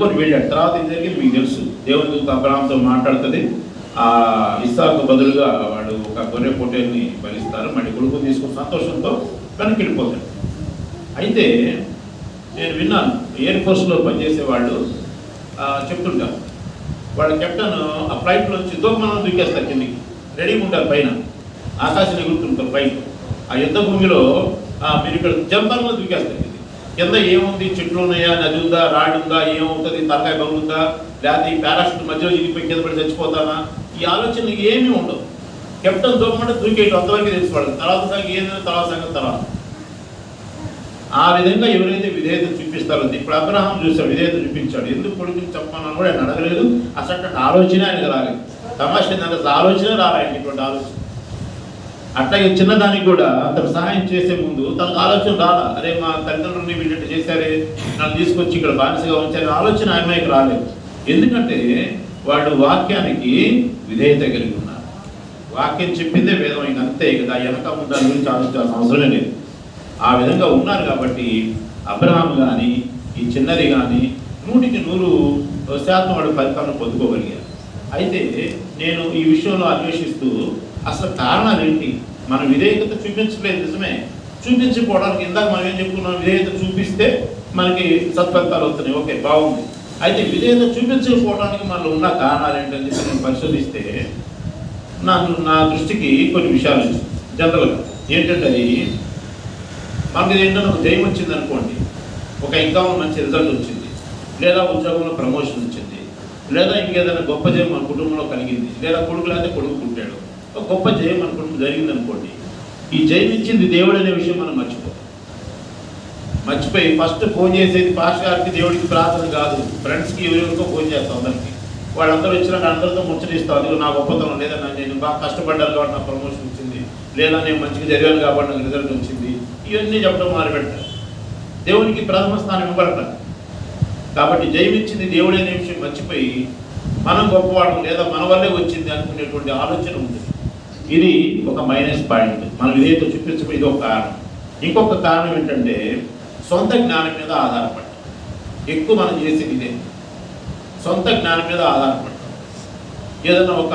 అనుకొని వెళ్ళాడు తర్వాత ఏం జరిగింది మీకు తెలుసు. దేవుని దూత అబ్రాహంతో మాట్లాడుతుంది. ఆ ఇస్సాకు బదులుగా వాడు ఒక గొర్రె పొట్టేల్ని బలిస్తారు. మళ్ళీ కొడుకుని తీసుకుని సంతోషంతో వెనక్కి వెళ్ళిపోతాడు అయితే నేను విన్నాను ఎయిర్ ఫోర్స్లో పనిచేసే వాళ్ళు చెప్తుంటారు. వాళ్ళ కెప్టెన్ ఆ ఫ్లైట్లో వచ్చి దూకేస్తారు కిందికి. రెడీగా ఉంటారు పైన. ఆకాశం ఎగురుతుంటారు పైన ఆ యుద్ధ భూమిలో మీరు ఇక్కడ జంపర్లో దూకేస్తారు. కింద ఏముంది? చెట్లు ఉన్నాయా నది ఉందా రాడి ఉందా ఏమవుతుంది? తలకాయ బగులుందా లేకపోతే ఈ పారాషూట్ మధ్యలో ఇరిగిపోయి కింద పడి చచ్చిపోతానా? ఈ ఆలోచన ఏమీ ఉండదు కెప్టెన్ దూకమంటే దూకేయటం అంతవరకు తెలుసుకోవడం తర్వాత సంగతి ఏంటంటే తర్వాత సంగతి తర్వాత. ఆ విధంగా ఎవరైతే విధేయత చూపిస్తారో ఇప్పుడు అబ్రహాం చూసాడు విధేయత చూపించాడు. ఎందుకు కొడుకు చెప్పమన్నా కూడా ఆయన అడగలేదు. అసలు ఆలోచన ఆయనకు రాలేదు. తమాష ఆలోచన రాలేదు ఇటువంటి ఆలోచన. అట్లాగే చిన్నదానికి కూడా అతను సహాయం చేసే ముందు తనకు ఆలోచన రాలా. అరే మా తల్లిదండ్రులని వీళ్ళు చేశారే నన్ను తీసుకొచ్చి ఇక్కడ బానిసగా ఉంచారు ఆలోచన అమ్మాయికి రాలేదు. ఎందుకంటే వాడు వాక్యానికి విధేయత కలిగి ఉన్నారు వాక్యం చెప్పిందే వేదం ఇంక అంతే కదా వెనక ముందు దాని గురించి ఆలోచించాల్సిన అవసరమే లేదు. ఆ విధంగా ఉన్నారు కాబట్టి అబ్రహాం కానీ ఈ చిన్నది కానీ నూటికి నూరు శాతం వాడు ఫలితాలను పొందుకోగలిగారు. అయితే నేను ఈ విషయంలో అన్వేషిస్తూ అసలు కారణాలు ఏంటి? మన విధేయత చూపించలేదు నిజమే. చూపించిపోవడానికి ఇందాక మనం ఏం చెప్పుకున్నాం? విధేయత చూపిస్తే మనకి సత్ఫలితాలు వస్తున్నాయి. ఓకే బాగుంది. అయితే విధేయత చూపించకపోవడానికి మనలో ఉన్న కారణాలు ఏంటని చెప్పి నేను పరిశోధిస్తే నా నా దృష్టికి కొన్ని విషయాలు వచ్చాయి. జనరల్గా ఏంటంటే అది మనకి ఏంటంటే ఒక జయం వచ్చింది అనుకోండి. ఒక ఇంకా మంచి రిజల్ట్ వచ్చింది. లేదా ఉద్యోగంలో ప్రమోషన్ వచ్చింది. లేదా ఇంకేదైనా గొప్ప జయం మన కుటుంబంలో కలిగింది. లేదా కొడుకు లేకపోతే కొడుకు పుట్టాడు. ఒక గొప్ప జయం అనుకుంటు జరిగింది అనుకోండి ఈ జయం ఇచ్చింది దేవుడు అనే విషయం మనం మర్చిపోతాం మర్చిపోయి ఫస్ట్ ఫోన్ చేసేది పాస్ గారికి దేవుడికి ప్రార్థన కాదు. ఫ్రెండ్స్కి ఎవరెవరికో ఫోన్ చేస్తాం అందరికి. వాళ్ళందరూ వచ్చినాక అందరితో ముచ్చటిస్తాం అదిగో నా గొప్పతనం లేదన్నా నేను బాగా కష్టపడ్డాను కాబట్టి నా ప్రమోషన్ వచ్చింది. లేదా నేను మంచిగా జరిగాను కాబట్టి నాకు రిజల్ట్ వచ్చింది. ఇవన్నీ చెప్పడం మొదలుపెట్టారు దేవునికి ప్రథమ స్థానం ఇవ్వబడతారు. కాబట్టి జయమిచ్చింది దేవుడే అనే విషయం మర్చిపోయి మనం గొప్పవాడు లేదా మన వల్లే వచ్చింది అనుకునేటువంటి ఆలోచన ఉంది ఇది ఒక మైనస్ పాయింట్ మనం ఇదేదో చూపించడం ఇది ఒక కారణం. ఇంకొక కారణం ఏంటంటే సొంత జ్ఞానం మీద ఆధారపడటం. ఎక్కువ మనం చేసేది ఇదే. సొంత జ్ఞానం మీద ఆధారపడటం. ఏదైనా ఒక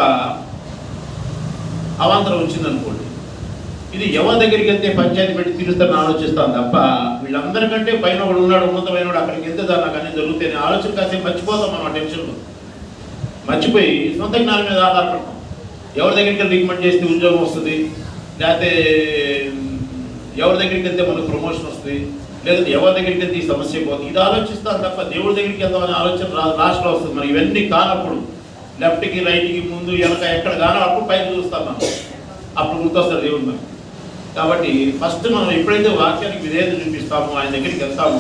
అవాంతరం వచ్చిందనుకోండి ఇది ఎవరి దగ్గరికి వెళ్తే పంచాయతీ పెట్టి తీరుస్తారని ఆలోచిస్తాను తప్ప వీళ్ళందరికంటే పైన ఒకడు ఉన్నాడు ఉన్నతమైన వాడు అక్కడికి వెళ్తే దాన్ని నాకు అన్నీ జరుగుతాయని ఆలోచన కాసేపు మర్చిపోతాం మనం ఆ టెన్షన్లో మర్చిపోయి సొంత జ్ఞానం మీద ఆధారపడతాం ఎవరి దగ్గరికి వెళ్ళి రికమెండ్ చేస్తే ఉద్యోగం వస్తుంది? లేకపోతే ఎవరి దగ్గరికి వెళ్తే మనకు ప్రమోషన్ వస్తుంది? లేదా ఎవరి దగ్గరికి వెళ్తే ఈ సమస్య పోతుంది? ఇది ఆలోచిస్తాను తప్ప దేవుడి దగ్గరికి వెళ్దామనే ఆలోచన రా వస్తుంది. మరి ఇవన్నీ కానప్పుడు లెఫ్ట్కి రైట్కి ముందు వెనక ఎక్కడ కానో అప్పుడు పైకి చూస్తాం మనం. అప్పుడు గుర్తొస్తారు దేవుడు మనకి. కాబట్టి ఫస్ట్ మనం ఎప్పుడైతే వాక్యానికి విధేయత చూపిస్తామో ఆయన దగ్గరికి వెళ్తామో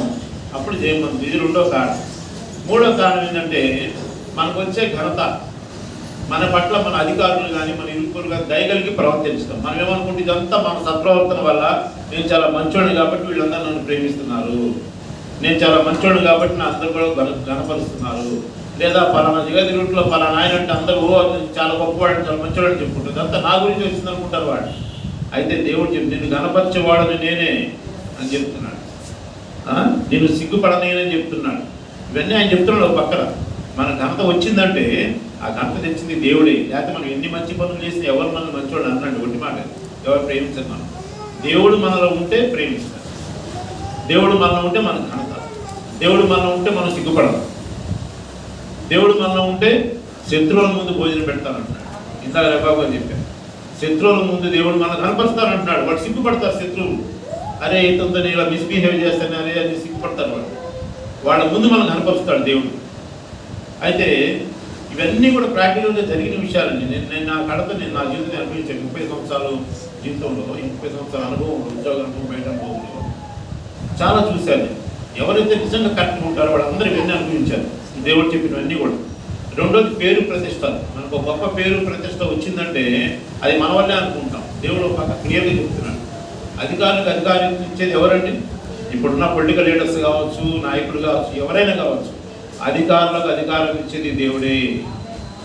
అప్పుడు చేయమని ఇది రెండో కారణం. మూడో కారణం ఏంటంటే మనకు వచ్చే ఘనత మన పట్ల మన అధికారులు కానీ మన ఇరుకులు కానీ దయగలిగి ప్రవర్తించడం. మనం ఏమనుకుంటే ఇదంతా మన సత్ప్రవర్తన వల్ల నేను చాలా మంచోడు కాబట్టి వీళ్ళందరూ నన్ను ప్రేమిస్తున్నారు. నేను చాలా మంచోడు కాబట్టి నా అందరూ కూడా గన గనపరుస్తున్నారు లేదా పలానా జగతి రూట్లో పలానా ఆయన అంటే అందరూ ఓ చాలా గొప్పవాడు చాలా మంచివాడు అని అంతా నా గురించి వచ్చింది అనుకుంటారు వాడు. అయితే దేవుడు చెప్పి నేను గనపరిచేవాడని నేనే అని చెప్తున్నాడు. నేను సిగ్గుపడనేనని చెప్తున్నాడు. ఇవన్నీ ఆయన చెప్తున్నాడు ఒక పక్కన. మన ఘనత వచ్చిందంటే ఆ ఘనత తెచ్చింది దేవుడే. లేకపోతే మనం ఎన్ని మంచి పనులు చేస్తే ఎవరు మనం మంచివాడు అన్నాడు ఒకటి మాట. ఎవరు ప్రేమించరు మనం. దేవుడు మనలో ఉంటే ప్రేమిస్తారు. దేవుడు మనలో ఉంటే మనం ఘనత దేవుడు మనలో ఉంటే మనం సిగ్గుపడము దేవుడు మనలో ఉంటే శత్రువుల ముందు భోజనం పెడతానంటున్నాడు ఇందాక రేబాబు అని చెప్పాను శత్రువుల ముందు దేవుడు మనం కనపరుస్తానంటున్నాడు వాడు సిగ్గుపడతారు శత్రువులు. అరే ఇంత ఇలా మిస్బిహేవ్ చేస్తాను అరే అని సిగ్గుపడతారు వాడు. వాళ్ళ ముందు మనం కనపరుస్తాడు దేవుడు. అయితే ఇవన్నీ కూడా ప్రాక్టికల్గా జరిగిన విషయాలండి నేను నేను నా కడత నేను నా జీవితం అనుభవించాను ముప్పై సంవత్సరాలు జీవితంలో ముప్పై సంవత్సరాల అనుభవం ఉద్యోగ అనుభవం బయట అనుభవంలో చాలా చూశాను ఎవరైతే నిజంగా కరెక్ట్గా ఉంటారో వాళ్ళందరూ ఇవన్నీ అనుభవించారు దేవుడు చెప్పినవన్నీ కూడా. రెండోది పేరు ప్రతిష్ట. మనకు ఒక గొప్ప పేరు ప్రతిష్ట వచ్చిందంటే అది మన వల్లే అనుకుంటాం. దేవుడు ఒక పక్క క్లియర్గా చెప్తున్నాడు. అధికారులకు అధికారం ఇచ్చేది ఎవరండి? ఇప్పుడున్న పొలిటికల్ లీడర్స్ కావచ్చు నాయకులు కావచ్చు ఎవరైనా కావచ్చు. అధికారులకు అధికారం ఇచ్చేది దేవుడే.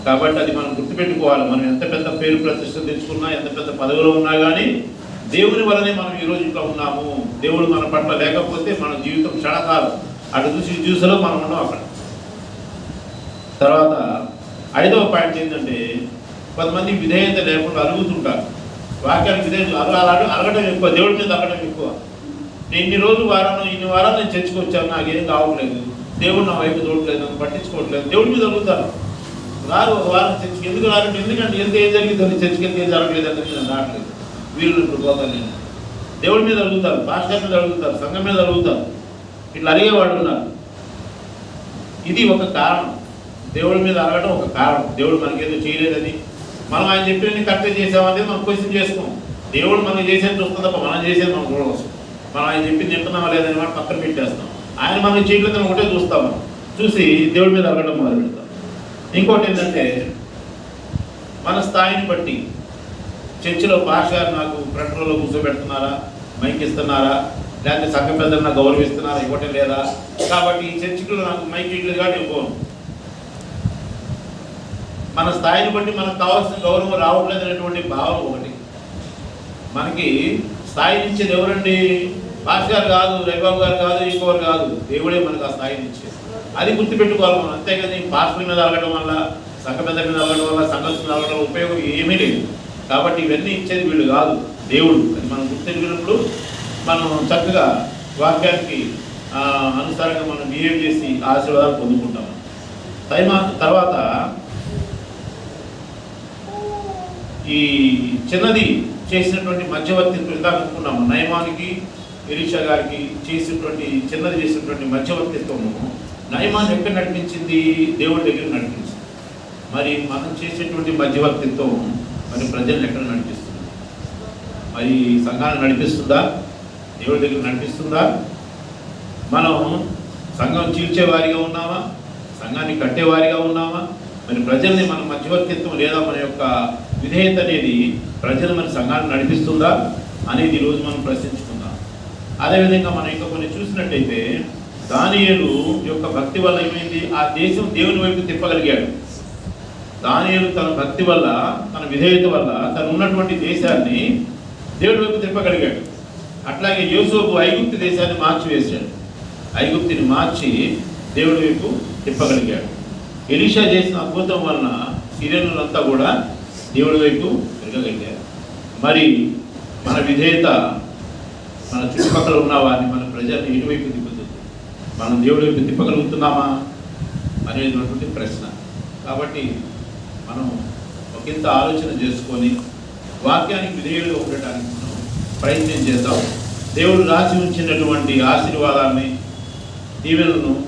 కాబట్టి అది మనం గుర్తుపెట్టుకోవాలి. మనం ఎంత పెద్ద పేరు ప్రతిష్ట తెచ్చుకున్నా ఎంత పెద్ద పదవిలో ఉన్నా కానీ దేవుని వల్లనే మనం ఈ రోజు ఇట్లా ఉన్నాము. దేవుడు మన పట్ల లేకపోతే మన జీవితం క్షణకాలం. అటు చూసి చూసలో మనం ఉన్నాం అక్కడ. తర్వాత ఐదవ పాయింట్ ఏంటంటే కొంతమంది విధేయత లేకుండా అరుగుతుంటారు. వాక్యానికి విధేయత అరగ అరగడం ఎక్కువ. దేవుడి మీద అరగడం ఎక్కువ. నేను ఇన్ని రోజులు వారాలు ఇన్ని వారాలు నేను చర్చకు వచ్చాను. నాకేం కావట్లేదు. దేవుడు నా వైపు చూడట్లేదు నన్ను పట్టించుకోవట్లేదు. దేవుడి మీద అడుగుతారు రారు ఒక వారం చర్చకి. ఎందుకు రారంటే ఎందుకంటే ఎంత ఏం జరిగిందని చర్చకి ఎంత ఏం జరగలేదు అంటే నేను రావట్లేదు. వీళ్ళు ఇప్పుడు పోతాను నేను దేవుడి మీద అడుగుతారు పాస్టర్ మీద అడుగుతారు సంఘం మీద అడుగుతారు ఇట్లా అడిగేవాడు ఉన్నారు ఇది ఒక కారణం. దేవుడి మీద అడగడం ఒక కారణం. దేవుడు మనకేదో చేయలేదని. మనం ఆయన చెప్పిన కరెక్ట్ చేసామనేది మనం క్వశ్చన్ చేసుకోం. దేవుడు మనం చేసేది చూస్తాం తప్ప మనం చేసేది మనం చూడవచ్చు. మనం ఆయన చెప్పింది తింటున్నామా లేదని మాట పక్కన పెట్టేస్తాం. ఆయన మనం చేయలేదని ఒకటే చూస్తాం చూసి దేవుడి మీద అడగడం మొదలు పెడతాం. ఇంకోటి ఏంటంటే మన స్థాయిని బట్టి చర్చిలో భాష గారు నాకు ఫ్రంట్ రోలో కూర్చోబెడుతున్నారా మైక్ ఇస్తున్నారా లేకపోతే సంఘ పెద్దలు నాకు గౌరవిస్తున్నారా ఇవ్వటం లేదా? కాబట్టి ఈ చర్చిలో నాకు మైక్ ఇట్లేదు కాబట్టి ఇవ్వను. మన స్థాయిని బట్టి మనకు కావాల్సిన గౌరవం రావట్లేదు అనేటువంటి భావం ఒకటి. మనకి స్థాయి నుంచి ఎవరండి భాష గారు కాదు రవిబాబు గారు కాదు ఇంకోరు కాదు దేవుడే మనకు ఆ స్థాయిని ఇచ్చేది అది గుర్తుపెట్టుకోవాలి మనం. అంతేగాని పాస్టర్ మీద అడగడం వల్ల సంఘ పెద్ద మీద అడగడం వల్ల సంఘం మీద అడగడం వల్ల ఉపయోగం ఏమీ లేదు. కాబట్టి ఇవన్నీ ఇచ్చేది వీళ్ళు కాదు దేవుడు అని మనం గుర్తెరిగినప్పుడు మనం చక్కగా వాక్యానికి అనుసారంగా మనం బిహేవ్ చేసి ఆశీర్వాదాలు పొందుకుంటాం. తైమా తర్వాత ఈ చిన్నది చేసినటువంటి మధ్యవర్తి ఇందాక అనుకున్నాము నయమానికి ఎలీషా గారికి చేసినటువంటి చిన్నది చేసినటువంటి మధ్యవర్తిత్వము. నయమాన్ని ఎక్కడ నడిపించింది? దేవుడి దగ్గర నడిపించింది. మరి మనం చేసేటువంటి మధ్యవర్తిత్వం మరి ప్రజలను ఎక్కడ నడిపిస్తుంది? మరి సంఘాన్ని నడిపిస్తుందా? దేవుడి దగ్గర నడిపిస్తుందా? మనం సంఘం చీల్చేవారిగా ఉన్నామా? సంఘాన్ని కట్టేవారిగా ఉన్నామా? మరి ప్రజల్ని మన మధ్యవర్తిత్వం లేదా మన యొక్క విధేయత అనేది ప్రజలు మన సంఘాన్ని నడిపిస్తుందా అనేది ఈరోజు మనం ప్రశ్నించుకుందాం అదేవిధంగా మనం ఇంకా కొన్ని చూసినట్టయితే దానియేలు యొక్క భక్తి వల్ల ఏమైంది? ఆ దేశం దేవుని వైపు తిప్పగలిగాడు. దానియేలు తన భక్తి వల్ల తన విధేయత వల్ల తను ఉన్నటువంటి దేశాన్ని దేవుడి వైపు తిప్పగలిగాడు. అట్లాగే యోసోపు ఐగుప్తి దేశాన్ని మార్చివేశాడు. ఐగుప్తిని మార్చి దేవుడి వైపు తిప్పగలిగాడు. ఎలీషా చేసిన అద్భుతం వలన సిరియనులంతా కూడా దేవుడి వైపు తిరగగలిగారు. మరి మన విధేయత మన చుట్టుపక్కల ఉన్న వారిని మన ప్రజల్ని ఎటువైపు తిప్పుతుంది మనం దేవుడి వైపు తిప్పగలుగుతున్నామా అనేటువంటి ప్రశ్న. కాబట్టి మనం ఒకంత ఆలోచన చేసుకొని వాక్యానికి విధేయులుగా ఉండటానికి మనం ప్రయత్నం చేద్దాం. దేవుడు రాసి ఉంచినటువంటి ఆశీర్వాదాన్ని దీవెనలను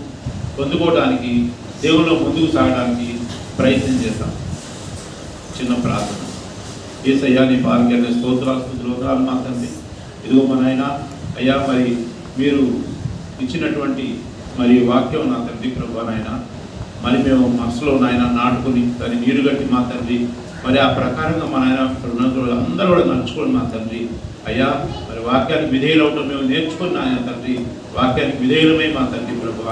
పొందుకోవడానికి దేవుళ్ళు ముందుకు సాగడానికి ప్రయత్నం చేద్దాం. చిన్న ప్రార్థన. ఏసయ్యా నీ పాల్గొనే స్తోత్రాలు స్తోత్రాలు మా తండ్రి. ఇదిగో మా నాయన అయ్యా మరి మీరు ఇచ్చినటువంటి మరి వాక్యం నా తండ్రి ప్రభు నాయన మరి మేము మనసులో నాయన నాటుకుని దాన్ని నీరు కట్టి మా తండ్రి మరి ఆ ప్రకారంగా మా నాయన ఇక్కడ అందరూ కూడా నడుచుకోండి మా తండ్రి అయ్యా మరి వాక్యానికి విధేయులు అవటం మేము నేర్చుకుని నాయన తండ్రి వాక్యానికి విధేయులమే మా తండ్రి ప్రభు.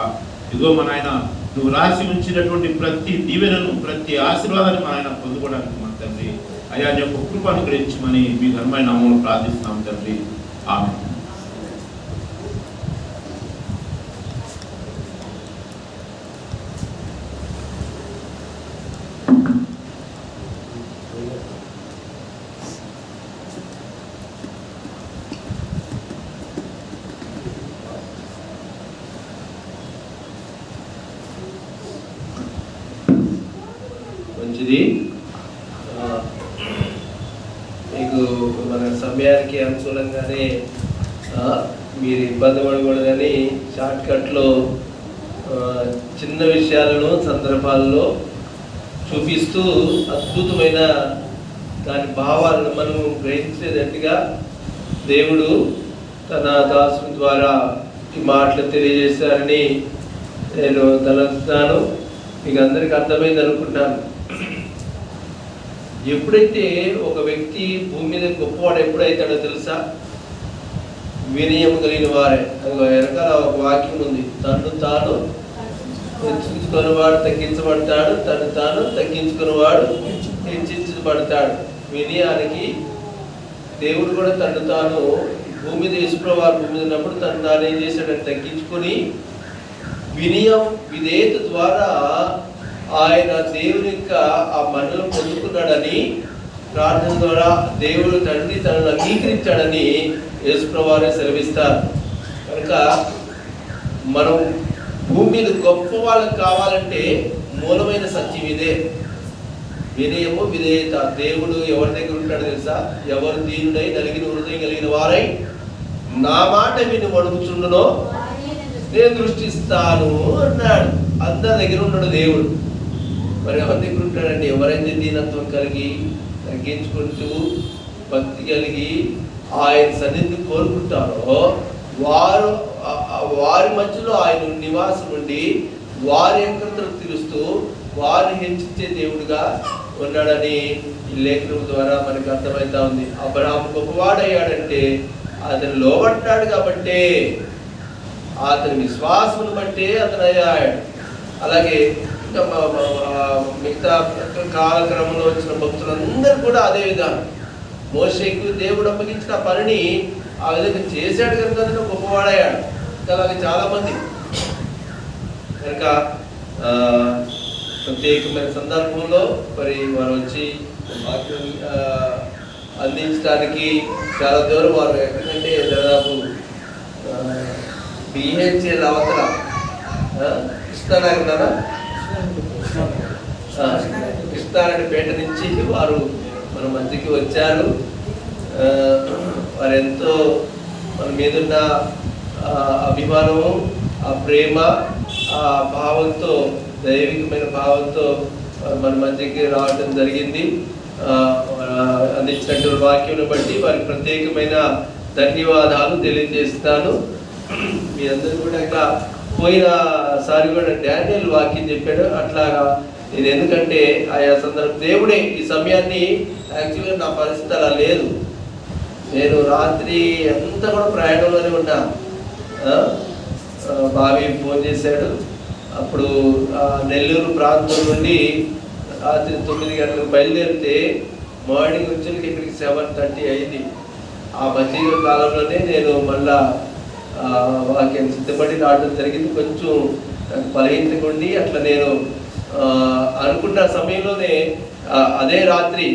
ఇదిగో మా నాయన నువ్వు రాసి ఉంచినటువంటి ప్రతి దీవెనను ప్రతి ఆశీర్వాదాన్ని మా ఆయన పొందుకోవడానికి మా తండ్రి అయ్యా నీ యొక్క కృప అనుగ్రహించమని మీ ధర్మైన నామంలో ప్రార్థిస్తున్నాం తండ్రి. 아멘. 원진이 అనుకూలంగానే మీరు ఇబ్బంది పడకూడదని షార్ట్కట్లో చిన్న విషయాలను సందర్భాల్లో చూపిస్తూ అద్భుతమైన దాని భావాలను మనం గ్రహించేటట్టుగా దేవుడు తన దాసుని ద్వారా ఈ మాటలు తెలియజేశారని నేను తలంచుతాను మీకు అందరికీ అర్థమైంది అనుకుంటున్నాను ఎప్పుడైతే ఒక వ్యక్తి భూమి మీద గొప్పవాడు ఎప్పుడైతాడో తెలుసా? వినయం కలిగిన వారే. అది వెనకాల ఒక వాక్యం ఉంది. తను తాను హెచ్చించుకున్నవాడు తగ్గించబడతాడు. తను తాను తగ్గించుకున్నవాడు హెచ్చించబడతాడు. వినయానికి దేవుడు కూడా తను తాను భూమి మీద యేసుప్రభువారు భూమి మీద ఉన్నప్పుడు తను తాను ఏం చేశాడని తగ్గించుకొని వినయం విధేయత ద్వారా ఆయన దేవుని యొక్క ఆ మండలం పొందుకున్నాడని ప్రార్థన ద్వారా దేవుడు తండ్రి తనను అంగీకరించాడని యేసుప్రభువారే సెలవిస్తారు. కనుక మనం భూమి మీద గొప్ప వాళ్ళకి కావాలంటే మూలమైన సత్యం ఇదే. వినయము విధేయత. దేవుడు ఎవరి దగ్గర ఉంటాడో తెలుసా? ఎవరు దీనుడై నలిగిన హృదయం కలిగిన వారై నా మాట విని వణుకుచుండునో? నేను దృష్టిస్తాను అన్నాడు. అందరి దగ్గర ఉన్నాడు దేవుడు. మరి ఎవరి దగ్గర ఉంటాడండి ఎవరైతే దీనత్వం కలిగి తగ్గించుకుంటూ భక్తి కలిగి ఆయన సన్నిధి కోరుకుంటారో వారు వారి మధ్యలో ఆయన నివాసం ఉండి వారి ఎంకృతలు తెలుస్తూ వారిని హెచ్చించే దేవుడిగా ఉన్నాడని ఈ లేఖనం ద్వారా మనకు అర్థమవుతా ఉంది. అబ్రహాం గొప్పవాడయ్యాడంటే అతను లోబడ్డాడు కాబట్టే అతని విశ్వాసం బట్టే అతను అయ్యాడు అలాగే మిగతా కాలక్రమంలో వచ్చిన భక్తులందరూ కూడా అదే విధానం. మోషేకు దేవుడు అప్పగించిన పనిని ఆ విధంగా చేశాడు కనుక అతను గొప్పవాడయ్యాడు. అలాగే చాలా మంది కనుక ఆ, ప్రత్యేకమైన సందర్భంలో మరి వారు వచ్చి వాక్యం ఆ, అందించడానికి చాలా దూరం వారు. ఎక్కడంటే దాదాపు బిహెచ్ఎల్ అవతల ఆ, కదా కృష్ణారెడ్డిపేట నుంచి వారు మన మధ్యకి వచ్చారు. వారు ఎంతో మన మీదున్న అభిమానము ఆ ప్రేమ ఆ భావంతో దైవికమైన భావంతో మన మధ్యకి రావడం జరిగింది. అందించినటువంటి వాక్యం బట్టి వారికి ప్రత్యేకమైన ధన్యవాదాలు తెలియజేస్తాను మీ అందరూ కూడా ఇంకా పోయినసారి కూడా డానియల్ వాక్యం చెప్పాడు. అట్లాగా నేను ఎందుకంటే ఆయా సందర్భం దేవుడే ఈ సమయాన్ని యాక్చువల్గా నా పరిస్థితి అలా లేదు. నేను రాత్రి ఎంత కూడా ప్రయాణంలోనే ఉన్నా. బావి ఫోన్ చేశాడు. అప్పుడు ఆ, నెల్లూరు ప్రాంతం నుండి రాత్రి తొమ్మిది గంటలకు బయలుదేరితే మార్నింగ్ వచ్చేకి ఇక్కడికి సెవెన్ థర్టీ అయింది. ఆ మధ్య కాలంలోనే నేను మళ్ళా వాక్యం సిద్ధపడి రావడం జరిగింది. కొంచెం నాకు అట్లా నేను అనుకున్న సమయంలోనే అదే రాత్రి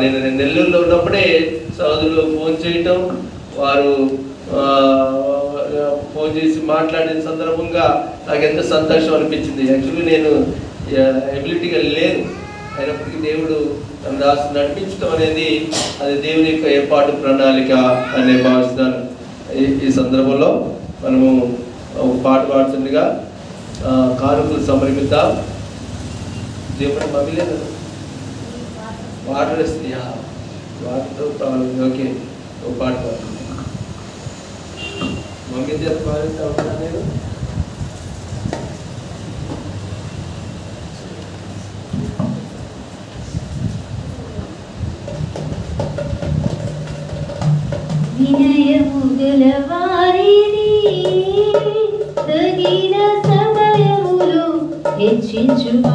నేను నేను నెల్లూరులో ఉన్నప్పుడే సోదరులు ఫోన్ చేయటం వారు ఫోన్ చేసి మాట్లాడిన సందర్భంగా నాకు ఎంత సంతోషం అనిపించింది. యాక్చువల్లీ నేను ఎబిలిటీగా లేను. అయినప్పటికీ దేవుడు తన దాసు నడిపించడం అనేది అది దేవుని యొక్క ఏర్పాటు ప్రణాళిక అనే భావిస్తున్నాను. ఈ సందర్భంలో మనము ఒక పాట పాడుతుండగా కానుకలు సమర్పిద్దాం దేవుడు మమ్మీ లేదు వాటర్ వస్తున్నాయా వాటర్తో ప్రాబ్లం ఓకే ఒక పాట పాడు మమ్మీ దగ్గర పాడుతా ఉంటా నేను హెచ్చించు వాడవని